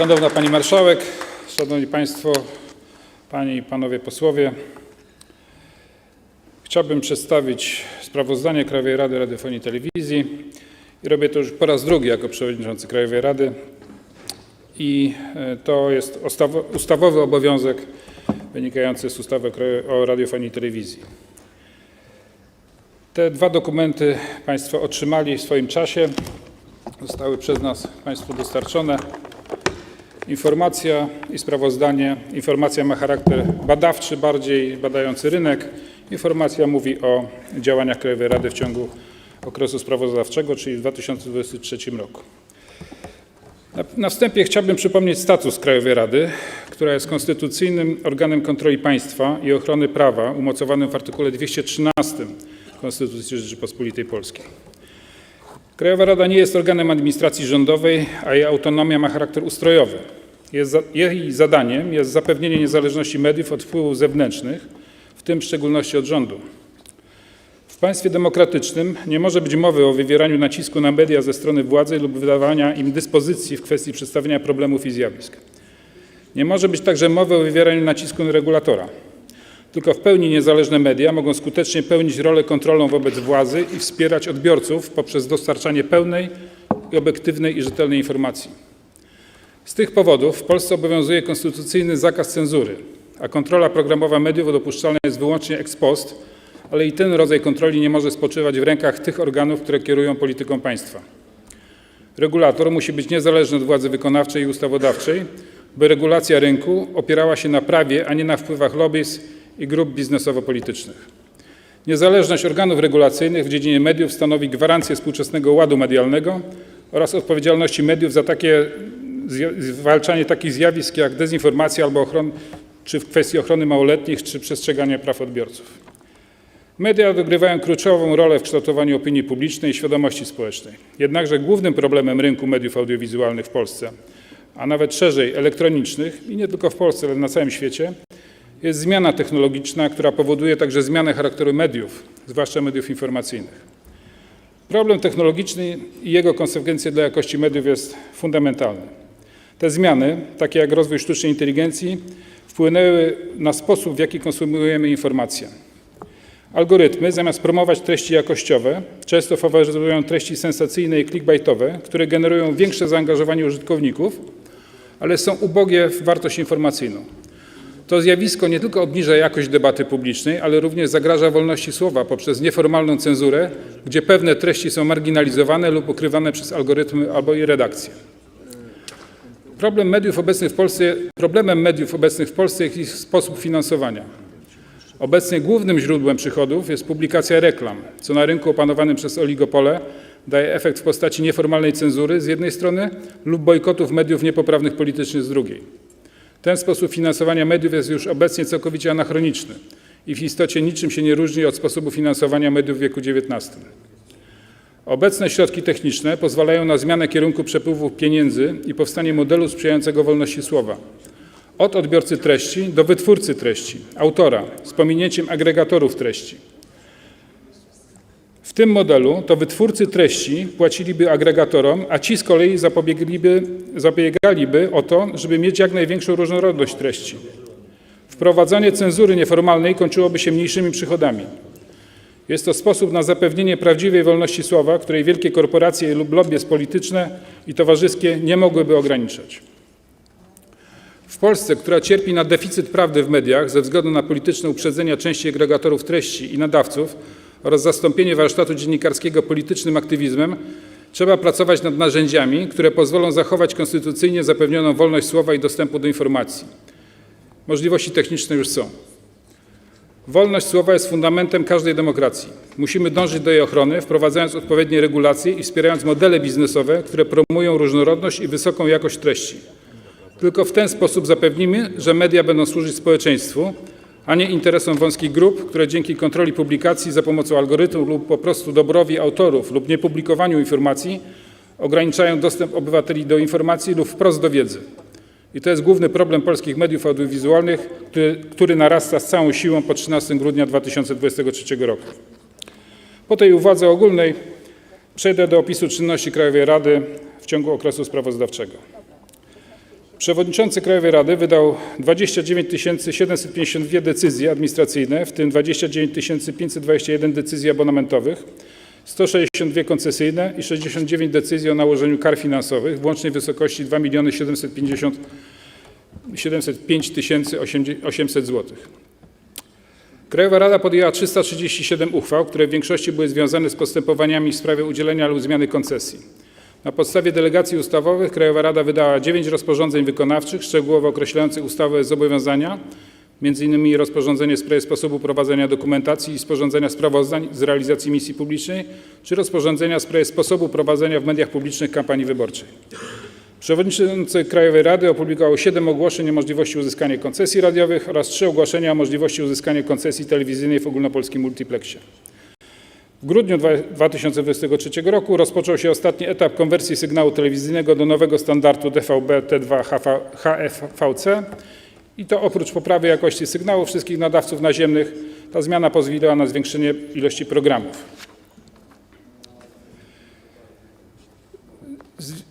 Szanowna Pani Marszałek, Szanowni Państwo, Panie i Panowie Posłowie. Chciałbym przedstawić sprawozdanie Krajowej Rady Radiofonii i Telewizji i robię to już po raz drugi jako przewodniczący Krajowej Rady. I e, to jest ustawo- ustawowy obowiązek wynikający z ustawy o radiofonii i telewizji. Te dwa dokumenty Państwo otrzymali w swoim czasie. Zostały przez nas Państwu dostarczone. Informacja i sprawozdanie. Informacja ma charakter badawczy, bardziej badający rynek. Informacja mówi o działaniach Krajowej Rady w ciągu okresu sprawozdawczego, czyli w 2023 roku. Na, wstępie chciałbym przypomnieć status Krajowej Rady, która jest konstytucyjnym organem kontroli państwa i ochrony prawa umocowanym w artykule 213 Konstytucji Rzeczypospolitej Polskiej. Krajowa Rada nie jest organem administracji rządowej, a jej autonomia ma charakter ustrojowy. Jej zadaniem jest zapewnienie niezależności mediów od wpływów zewnętrznych, w tym w szczególności od rządu. W państwie demokratycznym nie może być mowy o wywieraniu nacisku na media ze strony władzy lub wydawania im dyspozycji w kwestii przedstawiania problemów i zjawisk. Nie może być także mowy o wywieraniu nacisku na regulatora. Tylko w pełni niezależne media mogą skutecznie pełnić rolę kontrolną wobec władzy i wspierać odbiorców poprzez dostarczanie pełnej, obiektywnej i rzetelnej informacji. Z tych powodów w Polsce obowiązuje konstytucyjny zakaz cenzury, a kontrola programowa mediów dopuszczalna jest wyłącznie ex post, ale i ten rodzaj kontroli nie może spoczywać w rękach tych organów, które kierują polityką państwa. Regulator musi być niezależny od władzy wykonawczej i ustawodawczej, by regulacja rynku opierała się na prawie, a nie na wpływach lobbyz i grup biznesowo-politycznych. Niezależność organów regulacyjnych w dziedzinie mediów stanowi gwarancję współczesnego ładu medialnego oraz odpowiedzialności mediów za takie zwalczanie takich zjawisk jak dezinformacja albo ochron, czy w kwestii ochrony małoletnich, czy przestrzegania praw odbiorców. Media odgrywają kluczową rolę w kształtowaniu opinii publicznej i świadomości społecznej. Jednakże głównym problemem rynku mediów audiowizualnych w Polsce, a nawet szerzej elektronicznych i nie tylko w Polsce, ale na całym świecie, jest zmiana technologiczna, która powoduje także zmianę charakteru mediów, zwłaszcza mediów informacyjnych. Problem technologiczny i jego konsekwencje dla jakości mediów jest fundamentalny. Te zmiany, takie jak rozwój sztucznej inteligencji, wpłynęły na sposób, w jaki konsumujemy informacje. Algorytmy, zamiast promować treści jakościowe, często faworyzują treści sensacyjne i clickbaitowe, które generują większe zaangażowanie użytkowników, ale są ubogie w wartość informacyjną. To zjawisko nie tylko obniża jakość debaty publicznej, ale również zagraża wolności słowa poprzez nieformalną cenzurę, gdzie pewne treści są marginalizowane lub ukrywane przez algorytmy albo i redakcje. Problem mediów obecnych w Polsce, problemem mediów obecnych w Polsce jest ich sposób finansowania. Obecnie głównym źródłem przychodów jest publikacja reklam, co na rynku opanowanym przez oligopole daje efekt w postaci nieformalnej cenzury z jednej strony lub bojkotów mediów niepoprawnych politycznie z drugiej. Ten sposób finansowania mediów jest już obecnie całkowicie anachroniczny i w istocie niczym się nie różni od sposobu finansowania mediów w wieku XIX. Obecne środki techniczne pozwalają na zmianę kierunku przepływu pieniędzy i powstanie modelu sprzyjającego wolności słowa. Od odbiorcy treści do wytwórcy treści, autora, z pominięciem agregatorów treści. W tym modelu to wytwórcy treści płaciliby agregatorom, a ci z kolei zapobiegliby, zabiegaliby o to, żeby mieć jak największą różnorodność treści. Wprowadzanie cenzury nieformalnej kończyłoby się mniejszymi przychodami. Jest to sposób na zapewnienie prawdziwej wolności słowa, której wielkie korporacje lub lobby polityczne i towarzyskie nie mogłyby ograniczać. W Polsce, która cierpi na deficyt prawdy w mediach ze względu na polityczne uprzedzenia części agregatorów treści i nadawców oraz zastąpienie warsztatu dziennikarskiego politycznym aktywizmem, trzeba pracować nad narzędziami, które pozwolą zachować konstytucyjnie zapewnioną wolność słowa i dostępu do informacji. Możliwości techniczne już są. Wolność słowa jest fundamentem każdej demokracji. Musimy dążyć do jej ochrony, wprowadzając odpowiednie regulacje i wspierając modele biznesowe, które promują różnorodność i wysoką jakość treści. Tylko w ten sposób zapewnimy, że media będą służyć społeczeństwu, a nie interesom wąskich grup, które dzięki kontroli publikacji za pomocą algorytmów lub po prostu dobrowi autorów lub niepublikowaniu informacji ograniczają dostęp obywateli do informacji lub wprost do wiedzy. I to jest główny problem polskich mediów audiowizualnych, który, narasta z całą siłą po 13 grudnia 2023 roku. Po tej uwadze ogólnej przejdę do opisu czynności Krajowej Rady w ciągu okresu sprawozdawczego. Przewodniczący Krajowej Rady wydał 29 752 decyzje administracyjne, w tym 29 521 decyzji abonamentowych, 162 koncesyjne i 69 decyzji o nałożeniu kar finansowych w łącznej wysokości 2 750 705 800 zł. Krajowa Rada podjęła 337 uchwał, które w większości były związane z postępowaniami w sprawie udzielenia lub zmiany koncesji. Na podstawie delegacji ustawowych Krajowa Rada wydała 9 rozporządzeń wykonawczych szczegółowo określających ustawowe zobowiązania, m.in. rozporządzenie w sprawie sposobu prowadzenia dokumentacji i sporządzenia sprawozdań z realizacji misji publicznej, czy rozporządzenia w sprawie sposobu prowadzenia w mediach publicznych kampanii wyborczej. Przewodniczący Krajowej Rady opublikował 7 ogłoszeń o możliwości uzyskania koncesji radiowych oraz 3 ogłoszenia o możliwości uzyskania koncesji telewizyjnej w ogólnopolskim multiplexie. W grudniu dwa- 2023 roku rozpoczął się ostatni etap konwersji sygnału telewizyjnego do nowego standardu DVB T2 HV HFVC i to oprócz poprawy jakości sygnału wszystkich nadawców naziemnych ta zmiana pozwoliła na zwiększenie ilości programów.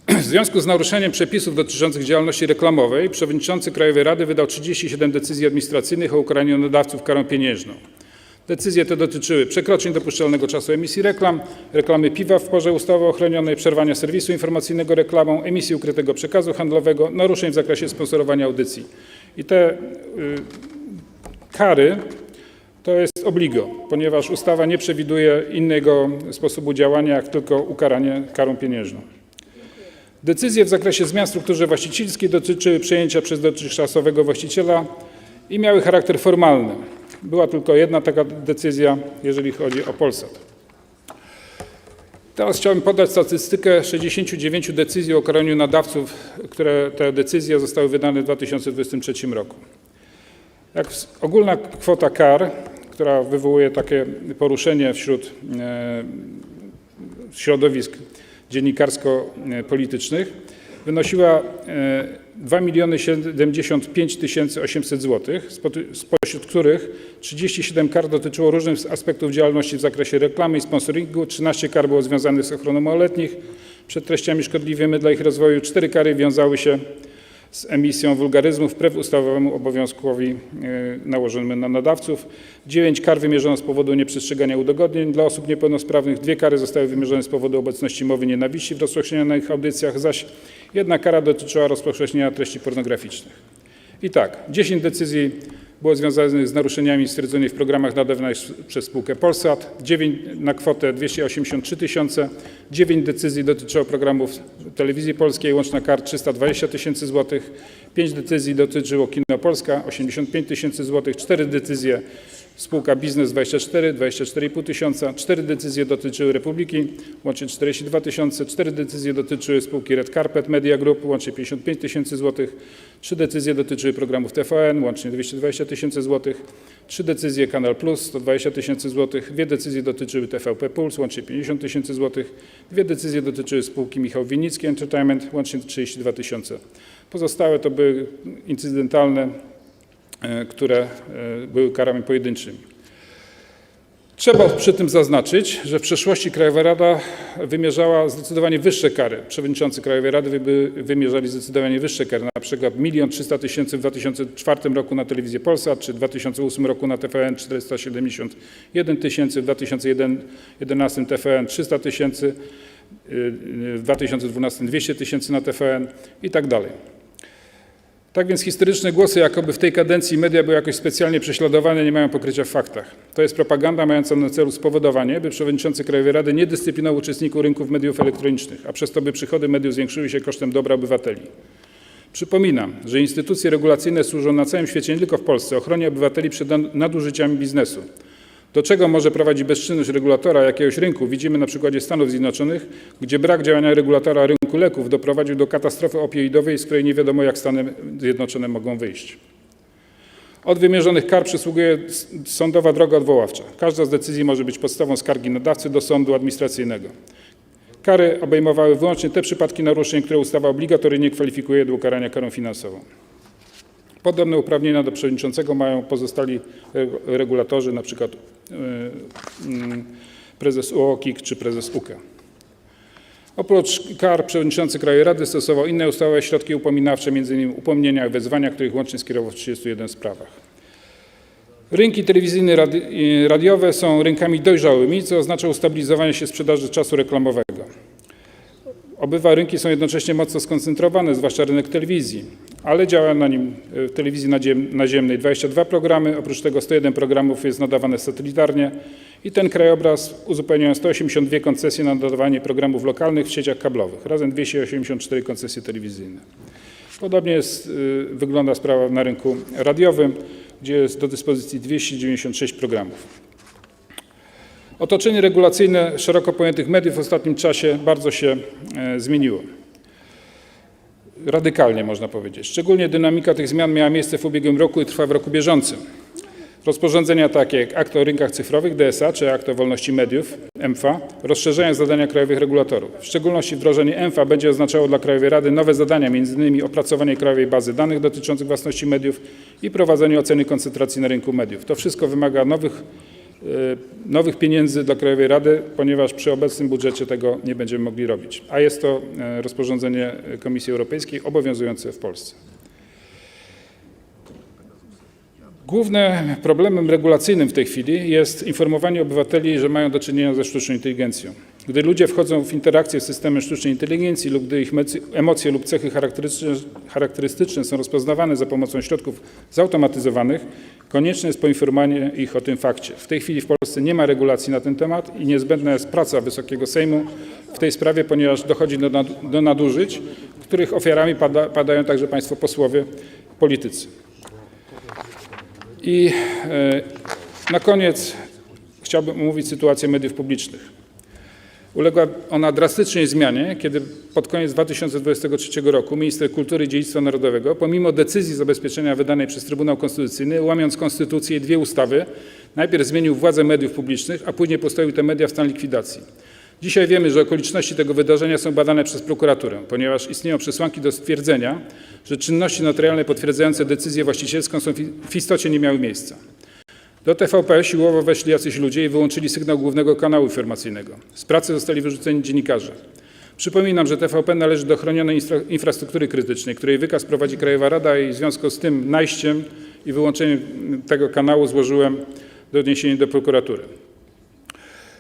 W związku z naruszeniem przepisów dotyczących działalności reklamowej przewodniczący Krajowej Rady wydał 37 decyzji administracyjnych o ukaraniu nadawców karą pieniężną. Decyzje te dotyczyły przekroczeń dopuszczalnego czasu emisji reklam, reklamy piwa w porze ustawy ochronionej, przerwania serwisu informacyjnego reklamą, emisji ukrytego przekazu handlowego, naruszeń w zakresie sponsorowania audycji. I te y, kary to jest obligo, ponieważ ustawa nie przewiduje innego sposobu działania, jak tylko ukaranie karą pieniężną. Decyzje w zakresie zmian w strukturze właścicielskiej dotyczyły przejęcia przez dotychczasowego właściciela i miały charakter formalny. Była tylko jedna taka decyzja, jeżeli chodzi o Polsat. Teraz chciałbym podać statystykę 69 decyzji o karaniu nadawców, które te decyzje zostały wydane w 2023 roku. Jak ogólna kwota kar, która wywołuje takie poruszenie wśród e, środowisk dziennikarsko-politycznych, wynosiła e, 2 75 800 zł, spośród których 37 kar dotyczyło różnych aspektów działalności w zakresie reklamy i sponsoringu, 13 kar było związanych z ochroną małoletnich. Przed treściami szkodliwymi dla ich rozwoju, 4 kary wiązały się z emisją wulgaryzmów wbrew ustawowemu obowiązkowi e, nałożonemu na nadawców. 9 kar wymierzono z powodu nieprzestrzegania udogodnień dla osób niepełnosprawnych, dwie kary zostały wymierzone z powodu obecności mowy nienawiści w rozpowszechnianych audycjach, zaś jedna kara dotyczyła rozpowszechniania treści pornograficznych. I tak, 10 decyzji było związanych z naruszeniami stwierdzonymi w programach nadawanych przez spółkę Polsat, 9 na kwotę 283 tysiące, 9 decyzji dotyczyło programów telewizji polskiej, łączna kar 320 tysięcy złotych, 5 decyzji dotyczyło Kino Polska, 85 tysięcy złotych, 4 decyzje spółka Biznes 24, 24,5 tysiąca, 4 decyzje dotyczyły Republiki, łącznie 42 tysiące, 4 decyzje dotyczyły spółki Red Carpet Media Group, łącznie 55 tysięcy złotych, 3 decyzje dotyczyły programów TVN, łącznie 220 tysięcy złotych, 3 decyzje Kanal Plus, 120 tysięcy złotych, 2 decyzje dotyczyły TVP Puls, łącznie 50 tysięcy złotych, 2 decyzje dotyczyły spółki Michał Winnicki Entertainment, łącznie 32 tysiące. Pozostałe to były incydentalne, które e, były karami pojedynczymi. Trzeba przy tym zaznaczyć, że w przeszłości Krajowa Rada wymierzała zdecydowanie wyższe kary. Przewodniczący Krajowej Rady wy- wymierzali zdecydowanie wyższe kary, na przykład 1 300 tysięcy w 2004 roku na telewizję Polsat, czy w 2008 roku na TVN 471 tysięcy, w 2011 TVN 300 tysięcy, y, y, w 2012 200 tysięcy na TVN i tak dalej. Tak więc historyczne głosy, jakoby w tej kadencji media były jakoś specjalnie prześladowane, nie mają pokrycia w faktach. To jest propaganda mająca na celu spowodowanie, by przewodniczący Krajowej Rady nie dyscyplinował uczestników rynków mediów elektronicznych, a przez to by przychody mediów zwiększyły się kosztem dobra obywateli. Przypominam, że instytucje regulacyjne służą na całym świecie, nie tylko w Polsce, ochronie obywateli przed nad- nadużyciami biznesu. Do czego może prowadzić bezczynność regulatora jakiegoś rynku? Widzimy na przykładzie Stanów Zjednoczonych, gdzie brak działania regulatora rynku leków doprowadził do katastrofy opioidowej, z której nie wiadomo jak Stany Zjednoczone mogą wyjść. Od wymierzonych kar przysługuje sądowa droga odwoławcza. Każda z decyzji może być podstawą skargi nadawcy do sądu administracyjnego. Kary obejmowały wyłącznie te przypadki naruszeń, które ustawa obligatoryjnie kwalifikuje do ukarania karą finansową. Podobne uprawnienia do przewodniczącego mają pozostali regu- regulatorzy, przykład y, mm, prezes UOKiK czy prezes UKE. Oprócz kar przewodniczący Krajowej Rady stosował inne ustawowe środki upominawcze, m.in. upomnienia i wezwania, których łącznie skierował w 31 sprawach. Rynki telewizyjne i radiowe są rynkami dojrzałymi, co oznacza ustabilizowanie się sprzedaży czasu reklamowego. Obywa rynki są jednocześnie mocno skoncentrowane, zwłaszcza rynek telewizji, ale działa na nim e, w telewizji naziemnej 22 programy, oprócz tego 101 programów jest nadawane satelitarnie i ten krajobraz uzupełniają 182 koncesje na nadawanie programów lokalnych w sieciach kablowych, razem 284 koncesje telewizyjne. Podobnie jest, y, wygląda sprawa na rynku radiowym, gdzie jest do dyspozycji 296 programów. Otoczenie regulacyjne szeroko pojętych mediów w ostatnim czasie bardzo się e, zmieniło. Radykalnie można powiedzieć. Szczególnie dynamika tych zmian miała miejsce w ubiegłym roku i trwa w roku bieżącym. Rozporządzenia takie jak Akt o rynkach cyfrowych DSA czy Akt o wolności mediów MFA rozszerzają zadania krajowych regulatorów. W szczególności wdrożenie MFA będzie oznaczało dla Krajowej Rady nowe zadania, m.in. opracowanie krajowej bazy danych dotyczących własności mediów i prowadzenie oceny koncentracji na rynku mediów. To wszystko wymaga nowych, nowych pieniędzy dla Krajowej Rady, ponieważ przy obecnym budżecie tego nie będziemy mogli robić. A jest to e, rozporządzenie Komisji Europejskiej obowiązujące w Polsce. Głównym problemem regulacyjnym w tej chwili jest informowanie obywateli, że mają do czynienia ze sztuczną inteligencją. Gdy ludzie wchodzą w interakcję z systemem sztucznej inteligencji lub gdy ich emocje lub cechy charakterystyczne, są rozpoznawane za pomocą środków zautomatyzowanych, konieczne jest poinformowanie ich o tym fakcie. W tej chwili w Polsce nie ma regulacji na ten temat i niezbędna jest praca Wysokiego Sejmu w tej sprawie, ponieważ dochodzi do nadużyć, których ofiarami pada, padają także Państwo posłowie, politycy. I e, na koniec chciałbym omówić sytuację mediów publicznych. Uległa ona drastycznej zmianie, kiedy pod koniec 2023 roku minister kultury i dziedzictwa narodowego, pomimo decyzji zabezpieczenia wydanej przez Trybunał Konstytucyjny, łamiąc konstytucję i dwie ustawy, najpierw zmienił władzę mediów publicznych, a później postawił te media w stan likwidacji. Dzisiaj wiemy, że okoliczności tego wydarzenia są badane przez prokuraturę, ponieważ istnieją przesłanki do stwierdzenia, że czynności notarialne potwierdzające decyzję właścicielską są w istocie nie miały miejsca. Do TVP siłowo weszli jacyś ludzie i wyłączyli sygnał głównego kanału informacyjnego. Z pracy zostali wyrzuceni dziennikarze. Przypominam, że TVP należy do chronionej infra- infrastruktury krytycznej, której wykaz prowadzi Krajowa Rada i w związku z tym najściem i wyłączeniem tego kanału złożyłem doniesienie do prokuratury.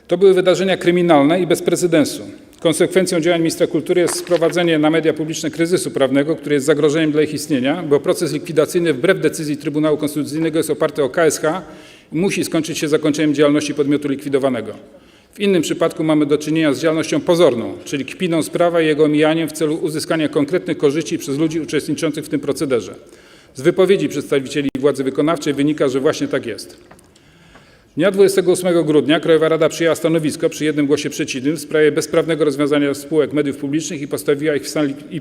To były wydarzenia kryminalne i bez precedensu. Konsekwencją działań ministra kultury jest sprowadzenie na media publiczne kryzysu prawnego, który jest zagrożeniem dla ich istnienia, bo proces likwidacyjny wbrew decyzji Trybunału Konstytucyjnego jest oparty o KSH i musi skończyć się zakończeniem działalności podmiotu likwidowanego. W innym przypadku mamy do czynienia z działalnością pozorną, czyli kpiną z prawa i jego omijaniem w celu uzyskania konkretnych korzyści przez ludzi uczestniczących w tym procederze. Z wypowiedzi przedstawicieli władzy wykonawczej wynika, że właśnie tak jest. Dnia 28 grudnia Krajowa Rada przyjęła stanowisko przy jednym głosie przeciwnym w sprawie bezprawnego rozwiązania spółek mediów publicznych i,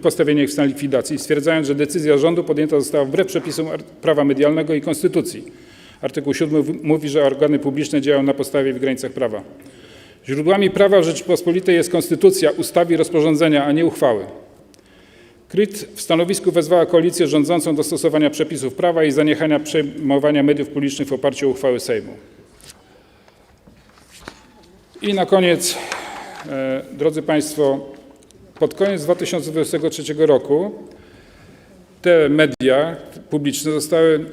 postawienia ich w stan likwidacji, stwierdzając, że decyzja rządu podjęta została wbrew przepisom prawa medialnego i konstytucji. Artykuł 7 w- mówi, że organy publiczne działają na podstawie w granicach prawa. Źródłami prawa Rzeczypospolitej jest konstytucja, ustawy i rozporządzenia, a nie uchwały. KRIT w stanowisku wezwała koalicję rządzącą do stosowania przepisów prawa i zaniechania przejmowania mediów publicznych w oparciu o uchwały Sejmu. I na koniec, e, drodzy Państwo, pod koniec 2023 roku te media publiczne zostały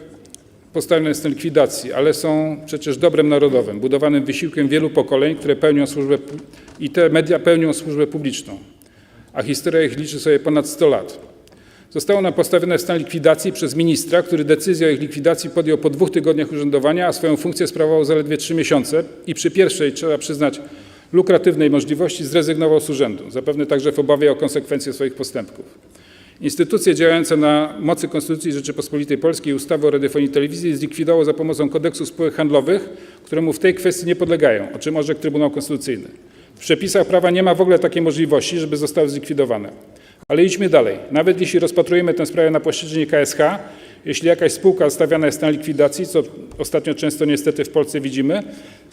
postawione stan likwidacji, ale są przecież dobrem narodowym, budowanym wysiłkiem wielu pokoleń, które pełnią służbę i te media pełnią służbę publiczną, a historia ich liczy sobie ponad 100 lat. Zostało one postawione w stan likwidacji przez ministra, który decyzję o ich likwidacji podjął po dwóch tygodniach urzędowania, a swoją funkcję sprawował zaledwie trzy miesiące i przy pierwszej, trzeba przyznać, lukratywnej możliwości zrezygnował z urzędu, zapewne także w obawie o konsekwencje swoich postępków. Instytucje działające na mocy Konstytucji Rzeczypospolitej Polskiej i ustawy o radiofonii i telewizji zlikwidowało za pomocą kodeksu spółek handlowych, któremu w tej kwestii nie podlegają, o czym orzekł Trybunał Konstytucyjny. W przepisach prawa nie ma w ogóle takiej możliwości, żeby zostały zlikwidowane. Ale idźmy dalej. Nawet jeśli rozpatrujemy tę sprawę na posiedzeniu KSH, jeśli jakaś spółka stawiana jest na likwidacji, co ostatnio często niestety w Polsce widzimy,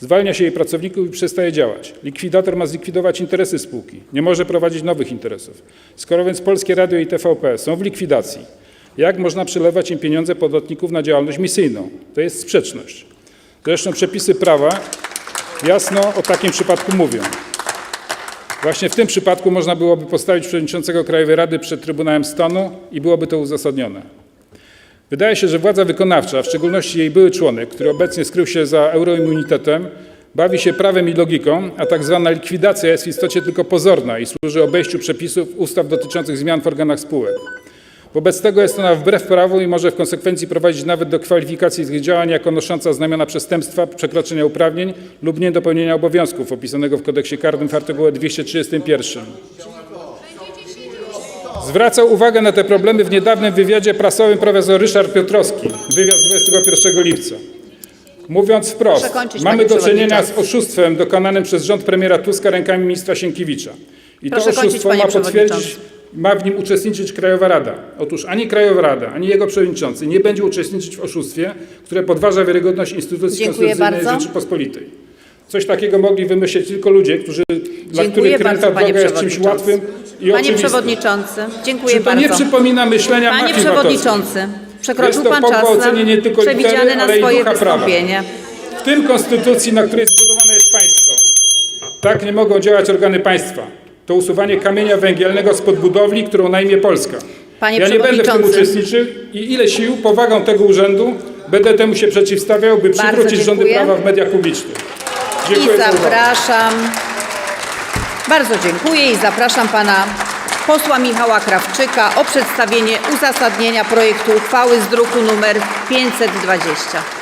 zwalnia się jej pracowników i przestaje działać. Likwidator ma zlikwidować interesy spółki, nie może prowadzić nowych interesów. Skoro więc Polskie Radio i TVP są w likwidacji, jak można przelewać im pieniądze podatników na działalność misyjną? To jest sprzeczność. Zresztą przepisy prawa jasno o takim przypadku mówią. Właśnie w tym przypadku można byłoby postawić przewodniczącego Krajowej Rady przed Trybunałem Stanu i byłoby to uzasadnione. Wydaje się, że władza wykonawcza, w szczególności jej były członek, który obecnie skrył się za euroimmunitetem, bawi się prawem i logiką, a tak zwana likwidacja jest w istocie tylko pozorna i służy obejściu przepisów ustaw dotyczących zmian w organach spółek. Wobec tego jest ona wbrew prawu i może w konsekwencji prowadzić nawet do kwalifikacji tych działań jako nosząca znamiona przestępstwa, przekroczenia uprawnień lub niedopełnienia obowiązków opisanego w kodeksie karnym w artykule 231. Zwracał uwagę na te problemy w niedawnym wywiadzie prasowym profesor Ryszard Piotrowski, wywiad z 21 lipca. Mówiąc wprost, kończyć, mamy do czynienia z oszustwem dokonanym przez rząd premiera Tuska rękami ministra Sienkiewicza. I Proszę to kończyć, oszustwo panie ma potwierdzić. Ma w nim uczestniczyć Krajowa Rada. Otóż ani Krajowa Rada, ani jego przewodniczący nie będzie uczestniczyć w oszustwie, które podważa wiarygodność instytucji Dziękuję konstytucyjnej bardzo. Rzeczypospolitej. Coś takiego mogli wymyślić tylko ludzie, którzy, dla których bardzo, kręta droga jest czymś łatwym i Panie oczywistym. przewodniczący, dziękuję Czy to bardzo. nie przypomina myślenia Panie mafii przewodniczący, przekroczył pan czas przewidziany na swoje ducha prawa. wystąpienie. W tym konstytucji, na której zbudowane jest państwo. Tak nie mogą działać organy państwa. To usuwanie kamienia węgielnego spod budowli, którą najmie Polska. Panie ja nie będę w tym uczestniczył i ile sił, powagą tego urzędu będę temu się przeciwstawiał, by Bardzo przywrócić rządy prawa w mediach publicznych. Dziękuję I zapraszam. Bardzo dziękuję i zapraszam pana posła Michała Krawczyka o przedstawienie uzasadnienia projektu uchwały z druku nr 520.